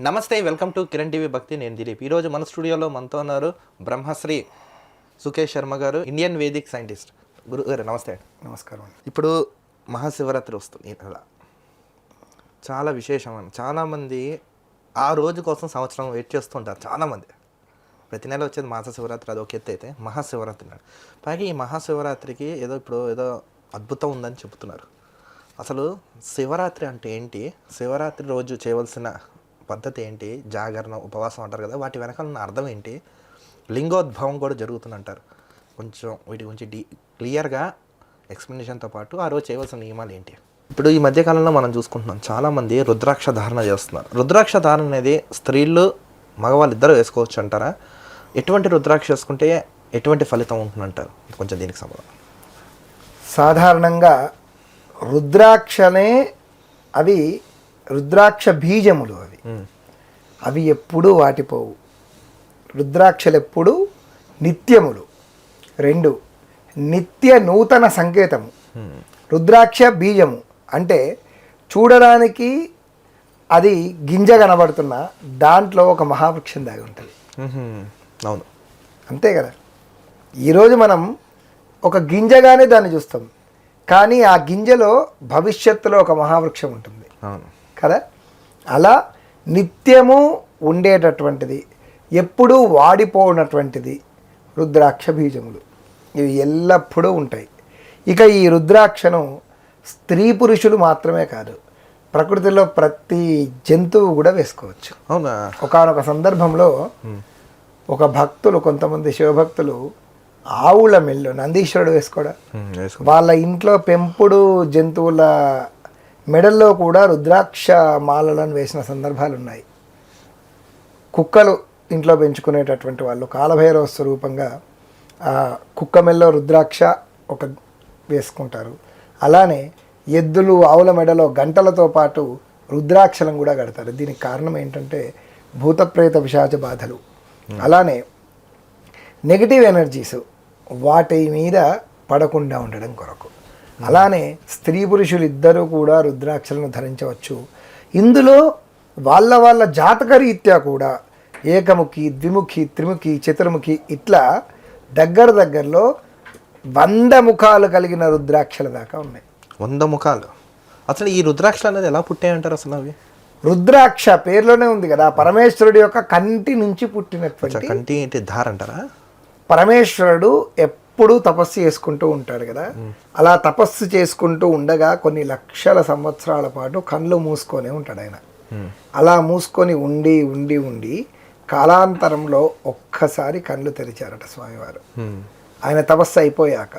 నమస్తే welcome to Kiran TV భక్తి. నేను దిలీప్. ఈరోజు మన స్టూడియోలో మనతో ఉన్నారు బ్రహ్మశ్రీ సుకేష్ శర్మ గారు ఇండియన్ వేదిక్ సైంటిస్ట్. గురు గారు నమస్తే. నమస్కారం అండి. ఇప్పుడు మహాశివరాత్రి వస్తుంది. ఈ నెల చాలా విశేషం చాలామంది ఆ రోజు కోసం సంవత్సరం వెయిట్ చేస్తుంటారు. చాలామంది ప్రతి నెల వచ్చేది మాస శివరాత్రి అది ఒక ఎత్తు అయితే మహాశివరాత్రి నాడు. పైగా ఈ మహాశివరాత్రికి ఏదో ఇప్పుడు ఏదో అద్భుతం ఉందని చెబుతున్నారు. అసలు శివరాత్రి అంటే ఏంటి? శివరాత్రి రోజు చేయవలసిన పద్ధతి ఏంటి జాగరణ ఉపవాసం అంటారు కదా వాటి వెనకాల ఉన్న అర్థం ఏంటి? లింగోద్భవం కూడా జరుగుతుందంటారు. కొంచెం వీటి గురించి డీ క్లియర్గా ఎక్స్ప్లెనేషన్తో పాటు ఆ రోజు చేయవలసిన నియమాలు ఏంటి? ఇప్పుడు ఈ మధ్యకాలంలో మనం చూసుకుంటున్నాం చాలామంది రుద్రాక్ష ధారణ చేస్తున్నారు. రుద్రాక్ష ధారణ అనేది స్త్రీలు మగవాళ్ళు ఇద్దరు వేసుకోవచ్చు అంటారా? ఎటువంటి రుద్రాక్ష వేసుకుంటే ఎటువంటి ఫలితం ఉంటుందంటారు? కొంచెం దీనికి సంబంధం సాధారణంగా రుద్రాక్షనే అవి రుద్రాక్ష బీజములు అవి. అవి ఎప్పుడూ వాటిపోవు. రుద్రాక్షలు ఎప్పుడు నిత్యములు. రెండు నిత్య నూతన సంకేతము. రుద్రాక్ష బీజము అంటే చూడడానికి అది గింజ కనబడుతున్న దాంట్లో ఒక మహావృక్షం దాగి ఉంటుంది. అవును. అంతే కదా? ఈరోజు మనం ఒక గింజగానే దాన్ని చూస్తాం. కానీ ఆ గింజలో భవిష్యత్తులో ఒక మహావృక్షం ఉంటుంది. అవును. కదా? అలా నిత్యము ఉండేటటువంటిది ఎప్పుడూ వాడిపోనటువంటిది రుద్రాక్ష బీజములు. ఇవి ఎల్లప్పుడూ ఉంటాయి. ఇక ఈ రుద్రాక్షను స్త్రీ పురుషులు మాత్రమే కాదు ప్రకృతిలో ప్రతి జంతువు కూడా వేసుకోవచ్చు. అవునా? ఒకానొక సందర్భంలో ఒక భక్తులు కొంతమంది శివభక్తులు ఆవుల మెల్లు నందీశ్వరుడు వేసుకోడా? మ్మ్. వేసుకో వాళ్ళ ఇంట్లో పెంపుడు జంతువుల మెడల్లో కూడా రుద్రాక్ష మాలలను వేసిన సందర్భాలు ఉన్నాయి కుక్కలు ఇంట్లో పెంచుకునేటటువంటి వాళ్ళు కాలభైరవ స్వరూపంగా ఆ కుక్క మెల్లో రుద్రాక్ష ఒక వేసుకుంటారు. అలానే ఎద్దులు ఆవుల మెడలో గంటలతో పాటు రుద్రాక్షలను కూడా కడతారు. దీనికి కారణం ఏంటంటే భూతప్రేత పిశాచ బాధలు. అలానే నెగిటివ్ ఎనర్జీస్ వాటి మీద పడకుండా ఉండడం కొరకు. అలానే స్త్రీ పురుషులు ఇద్దరూ కూడా రుద్రాక్షలను ధరించవచ్చు. ఇందులో వాళ్ళ వాళ్ళ జాతక రీత్యా కూడా ఏకముఖి ద్విముఖి త్రిముఖి చతుర్ముఖి ఇట్లా దగ్గర దగ్గరలో వంద ముఖాలు కలిగిన రుద్రాక్షల దాకా ఉన్నాయి. వంద ముఖాలు. అసలు ఈ రుద్రాక్షలు అనేది ఎలా పుట్టాయంటారు అసలు అవి? రుద్రాక్ష పేర్లోనే ఉంది కదా పరమేశ్వరుడి యొక్క కంటి నుంచి పుట్టినటువంటి కంటి ఏంటి ధార అంటారా? పరమేశ్వరుడు ఎప్పుడూ తపస్సు చేసుకుంటూ ఉంటాడు కదా. అలా తపస్సు చేసుకుంటూ ఉండగా కొన్ని లక్షల సంవత్సరాల పాటు కళ్ళు మూసుకొనే ఉంటాడు ఆయన. అలా మూసుకొని ఉండి ఉండి ఉండి కాలాంతరంలో ఒక్కసారి కళ్ళు తెరిచారట స్వామివారు. ఆయన తపస్సు అయిపోయాక.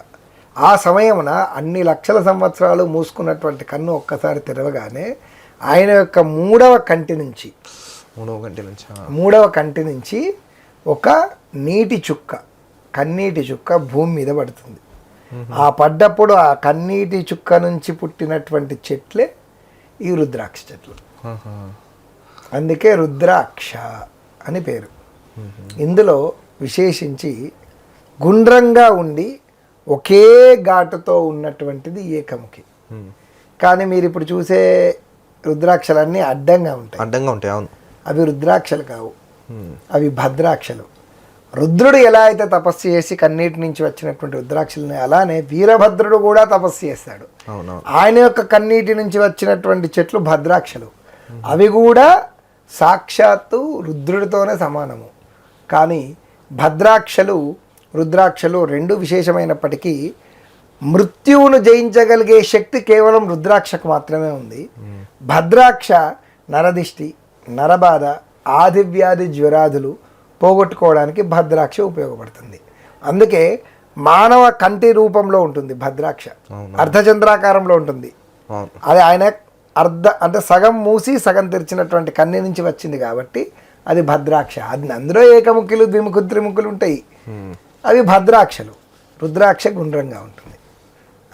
ఆ సమయమున అన్ని లక్షల సంవత్సరాలు మూసుకున్నటువంటి కన్ను ఒక్కసారి తెరవగానే ఆయన యొక్క మూడవ కంటి నుంచి మూడవ గంట నుంచి. మూడవ కంటి నుంచి ఒక నీటి చుక్క కన్నీటి చుక్క భూమి మీద పడుతుంది. ఆ పడ్డప్పుడు ఆ కన్నీటి చుక్క నుంచి పుట్టినటువంటి చెట్లే ఈ రుద్రాక్ష చెట్లు. అందుకే రుద్రాక్ష అని పేరు. ఇందులో విశేషించి గుండ్రంగా ఉండి ఒకే ఘాటుతో ఉన్నటువంటిది ఏకముఖి. కానీ మీరు ఇప్పుడు చూసే రుద్రాక్షలన్నీ అడ్డంగా ఉంటాయి. అడ్డంగా ఉంటాయి అవును. అవి రుద్రాక్షలు కావు. అవి భద్రాక్షలు. రుద్రుడు ఎలా అయితే తపస్సు చేసి కన్నీటి నుంచి వచ్చినటువంటి రుద్రాక్షలని అలానే వీరభద్రుడు కూడా తపస్సు చేస్తాడు. ఆయన యొక్క కన్నీటి నుంచి వచ్చినటువంటి చెట్లు భద్రాక్షలు. అవి కూడా సాక్షాత్తు రుద్రుడితోనే సమానము. కానీ భద్రాక్షలు రుద్రాక్షలు రెండు విశేషమైనప్పటికీ మృత్యువును జయించగలిగే శక్తి కేవలం రుద్రాక్షకు మాత్రమే ఉంది. భద్రాక్ష నరదిష్టి నరబాధ ఆదివ్యాధి జ్వరాదులు పోగొట్టుకోవడానికి భద్రాక్ష ఉపయోగపడుతుంది. అందుకే మానవ కంటి రూపంలో ఉంటుంది భద్రాక్ష. అర్ధచంద్రాకారంలో ఉంటుంది. అది ఆయన అర్ధ అంటే సగం మూసి సగం తెరిచినటువంటి కన్ను నుంచి వచ్చింది కాబట్టి అది భద్రాక్ష. అది అందులో ఏకముఖులు ద్విముఖులు త్రిముఖులు ఉంటాయి. అవి భద్రాక్షలు. రుద్రాక్ష గుండ్రంగా ఉంటుంది.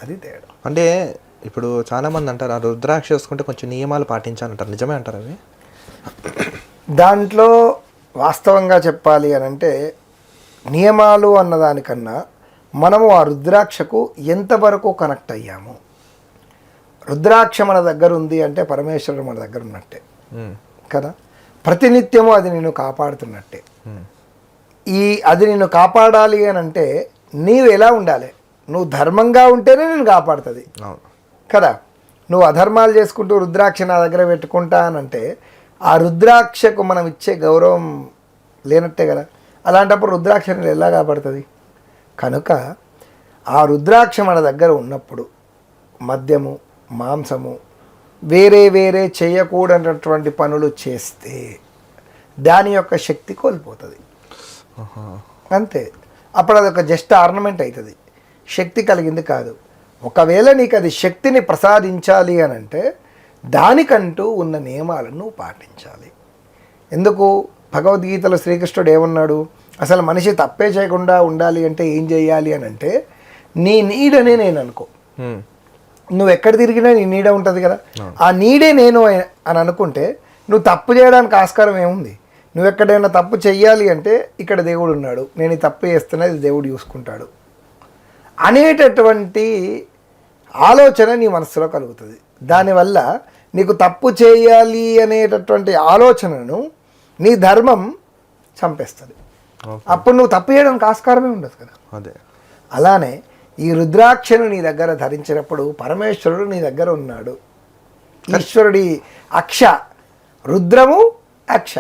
అది తేడా. అంటే ఇప్పుడు చాలా మంది అంటారు ఆ రుద్రాక్ష వేసుకుంటే కొంచెం నియమాలు పాటించాలంటారు. నిజమే అంటారు అవి? దాంట్లో వాస్తవంగా చెప్పాలి అని అంటే నియమాలు అన్నదానికన్నా మనము ఆ రుద్రాక్షకు ఎంతవరకు కనెక్ట్ అయ్యాము? రుద్రాక్ష మన దగ్గర ఉంది అంటే పరమేశ్వరుడు మన దగ్గర ఉన్నట్టే. కదా? ప్రతినిత్యము అది నిన్ను కాపాడుతున్నట్టే. ఈ అది నిన్ను కాపాడాలి అని అంటే నీవు ఎలా ఉండాలి? నువ్వు ధర్మంగా ఉంటేనే నేను కాపాడుతుంది. కదా? నువ్వు అధర్మాలు చేసుకుంటూ రుద్రాక్ష నా దగ్గర పెట్టుకుంటా అని అంటే రుద్రాక్షకు మనం ఇచ్చే గౌరవం లేనట్టే కదా? అలాంటప్పుడు రుద్రాక్షని ఎలా కాపాడుతుంది? కనుక ఆ రుద్రాక్ష మన దగ్గర ఉన్నప్పుడు మద్యము మాంసము వేరే వేరే చేయకూడనటువంటి పనులు చేస్తే దాని యొక్క శక్తి కోల్పోతుంది. అంతే. అప్పుడు అది ఒక జస్ట్ ఆర్నమెంట్ అవుతుంది శక్తి కలిగింది కాదు. ఒకవేళ నీకు అది శక్తిని ప్రసాదించాలి అని అంటే దానికంటూ ఉన్న నియమాలను పాటించాలి. ఎందుకు? భగవద్గీతలో శ్రీకృష్ణుడు ఏమన్నాడు? అసలు మనిషి తప్పే చేయకుండా ఉండాలి అంటే ఏం చేయాలి అని అంటే నీ నీడనే నేను అనుకో. నువ్వు ఎక్కడ తిరిగినా నీ నీడ ఉంటుంది కదా. ఆ. నీడే నేను అని అనుకుంటే నువ్వు తప్పు చేయడానికి ఆస్కారం ఏముంది? నువ్వు ఎక్కడైనా తప్పు చెయ్యాలి అంటే ఇక్కడ దేవుడు ఉన్నాడు. నేను ఈ తప్పు చేస్తున్నా ఇది దేవుడు చూసుకుంటాడు. అనేటటువంటి ఆలోచన నీ మనసులో కలుగుతుంది. దానివల్ల నీకు తప్పు చేయాలి అనేటటువంటి ఆలోచనను నీ ధర్మం చంపేస్తుంది. అప్పుడు నువ్వు తప్పు చేయడానికి ఆస్కారమే ఉండదు కదా. అదే. అలానే ఈ రుద్రాక్షను నీ దగ్గర ధరించినప్పుడు పరమేశ్వరుడు నీ దగ్గర ఉన్నాడు. ఈశ్వరుడి అక్ష రుద్రము అక్ష.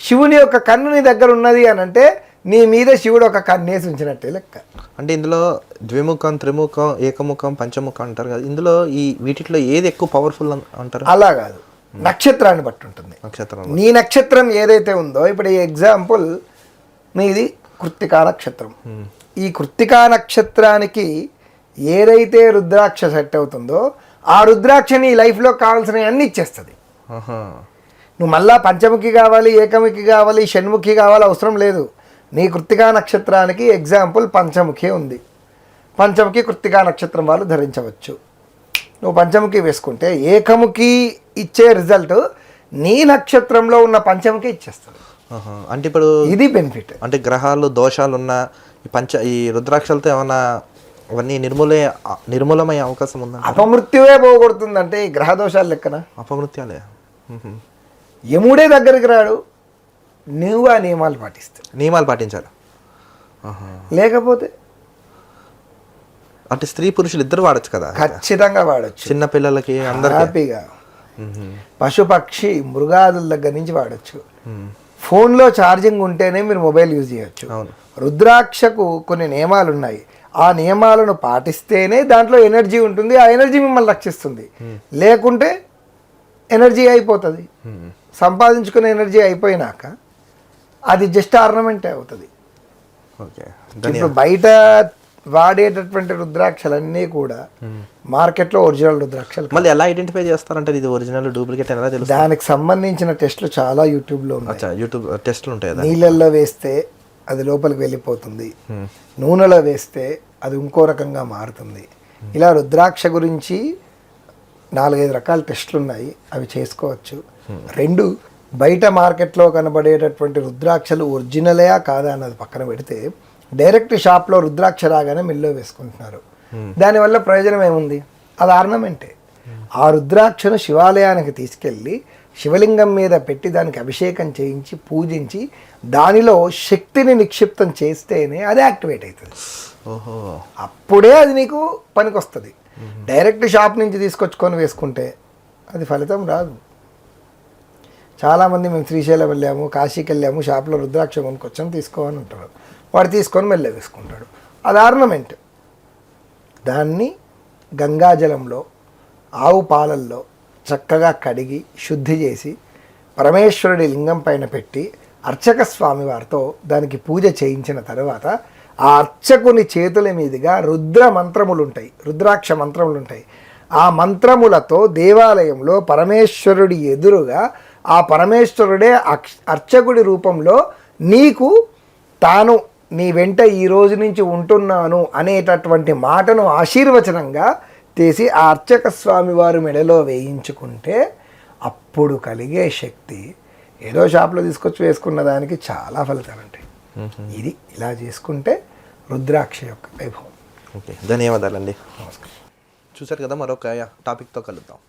శివుని యొక్క కన్ను నీ దగ్గర ఉన్నది అని అంటే నీ మీద శివుడు ఒక కన్నేసి ఉంచినట్టే లెక్క. అంటే ఇందులో ద్విముఖం త్రిముఖం ఏకముఖం పంచముఖం అంటారు కదా. ఇందులో ఈ వీటిలో ఏది ఎక్కువ పవర్ఫుల్ అంటారు? అలా కాదు. నక్షత్రాన్ని బట్టి ఉంటుంది. నక్షత్రం నీ నక్షత్రం ఏదైతే ఉందో ఇప్పుడు ఈ ఎగ్జాంపుల్ నీది కృత్తికా నక్షత్రం. ఈ కృత్తికా నక్షత్రానికి ఏదైతే రుద్రాక్ష సెట్ అవుతుందో ఆ రుద్రాక్ష నీ లైఫ్లో కావాల్సినవి అన్నీ ఇచ్చేస్తుంది. నువ్వు మళ్ళా పంచముఖి కావాలి ఏకముఖి కావాలి షణ్ముఖి కావాలి అవసరం లేదు. నీ కృత్తికా నక్షత్రానికి ఎగ్జాంపుల్ పంచముఖి ఉంది. పంచముఖి కృత్తికా నక్షత్రం వాళ్ళు ధరించవచ్చు. నువ్వు పంచముఖి వేసుకుంటే ఏకముఖి ఇచ్చే రిజల్ట్ నీ నక్షత్రంలో ఉన్న పంచముఖి ఇచ్చేస్తుంది. అంటే ఇప్పుడు ఇది బెనిఫిట్ అంటే గ్రహాలు దోషాలు ఉన్న ఈ పంచ ఈ రుద్రాక్షలతో ఏమైనా అవన్నీ నిర్మూలే నిర్మూలమయ్యే అవకాశం ఉందా అపమృత్యువే పోగొడుతుందంటే ఈ గ్రహ దోషాలు లెక్కన? అపమృత్యాలే. యముడే దగ్గరికి రాడు. నువ్వు ఆ నియమాలు పాటిస్తావు నియమాలు పాటించాలి. లేకపోతే? అంటే స్త్రీ పురుషులు ఇద్దరు వాడచ్చు కదా? ఖచ్చితంగా వాడచ్చు. చిన్న పిల్లలకి అందరికి? హ్యాపీగా. పశుపక్షి మృగాదుల దగ్గర నుంచి వాడచ్చు. ఫోన్లో ఛార్జింగ్ ఉంటేనే మీరు మొబైల్ యూజ్ చేయొచ్చు. అవును. రుద్రాక్షకు కొన్ని నియమాలు ఉన్నాయి ఆ నియమాలను పాటిస్తేనే దాంట్లో ఎనర్జీ ఉంటుంది. ఆ ఎనర్జీ మిమ్మల్ని రక్షిస్తుంది. లేకుంటే ఎనర్జీ అయిపోతుంది. సంపాదించుకునే ఎనర్జీ అయిపోయినాక అది జస్ట్ ఆర్నమెంటే అవుతుంది. ఓకే. ఇప్పుడు బయట వాడేటటువంటి రుద్రాక్షలన్నీ కూడా మార్కెట్లో ఒరిజినల్ రుద్రాక్షలు మళ్ళీ ఎలా ఐడెంటిఫై చేస్తారంటే ఇది ఒరిజినల్ డూప్లికేట్ ఎలా తెలుసు దానికి సంబంధించిన టెస్టులు చాలా యూట్యూబ్లో ఉన్నాయి. యూట్యూబ్ టెస్ట్లు ఉంటాయి నీళ్ళల్లో వేస్తే అది లోపలికి వెళ్ళిపోతుంది. నూనెలో వేస్తే అది ఇంకో రకంగా మారుతుంది. ఇలా రుద్రాక్ష గురించి నాలుగైదు రకాల టెస్టులు ఉన్నాయి. అవి చేసుకోవచ్చు. రెండు బయట మార్కెట్లో కనబడేటటువంటి రుద్రాక్షలు ఒరిజినలయా కాదా అన్నది పక్కన పెడితే డైరెక్ట్ షాప్లో రుద్రాక్ష రాగానే మిల్లో వేసుకుంటున్నారు. దానివల్ల ప్రయోజనం ఏముంది? అది ఆర్నమెంటే. ఆ రుద్రాక్షను శివాలయానికి తీసుకెళ్ళి శివలింగం మీద పెట్టి దానికి అభిషేకం చేయించి పూజించి దానిలో శక్తిని నిక్షిప్తం చేస్తేనే అది యాక్టివేట్ అవుతుంది. ఓహో. అప్పుడే అది నీకు పనికొస్తుంది. డైరెక్ట్ షాప్ నుంచి తీసుకొచ్చుకొని వేసుకుంటే అది ఫలితం రాదు. చాలామంది మేము శ్రీశైలం వెళ్ళాము కాశీకి వెళ్ళాము షాప్లో రుద్రాక్ష కొనుక్కొచ్చాం తీసుకోమని ఉంటారు వాడు తీసుకొని మెల్లె వేసుకుంటాడు. అది ఆర్నమెంట్. దాన్ని గంగాజలంలో ఆవు పాలల్లో చక్కగా కడిగి శుద్ధి చేసి పరమేశ్వరుడి లింగం పైన పెట్టి అర్చక స్వామి వారితో దానికి పూజ చేయించిన తర్వాత ఆ అర్చకుని చేతుల మీదుగా రుద్ర మంత్రములు ఉంటాయి రుద్రాక్ష మంత్రములు ఉంటాయి ఆ మంత్రములతో దేవాలయంలో పరమేశ్వరుడి ఎదురుగా ఆ పరమేశ్వరుడే అర్చకుడి రూపంలో నీకు తాను నీ వెంట ఈ రోజు నుంచి ఉంటున్నాను అనేటటువంటి మాటను ఆశీర్వచనంగా తీసి ఆ అర్చక స్వామి వారి మెడలో వేయించుకుంటే అప్పుడు కలిగే శక్తి ఏదో షాప్లో తీసుకొచ్చి వేసుకున్న దానికి చాలా ఫలితాలు ఉంటాయి. ఇది ఇలా చేసుకుంటే రుద్రాక్ష యొక్క వైభవం. ఓకే ధన్యవాదాలండి. చూసారు కదా మరొక టాపిక్తో కలుద్దాం.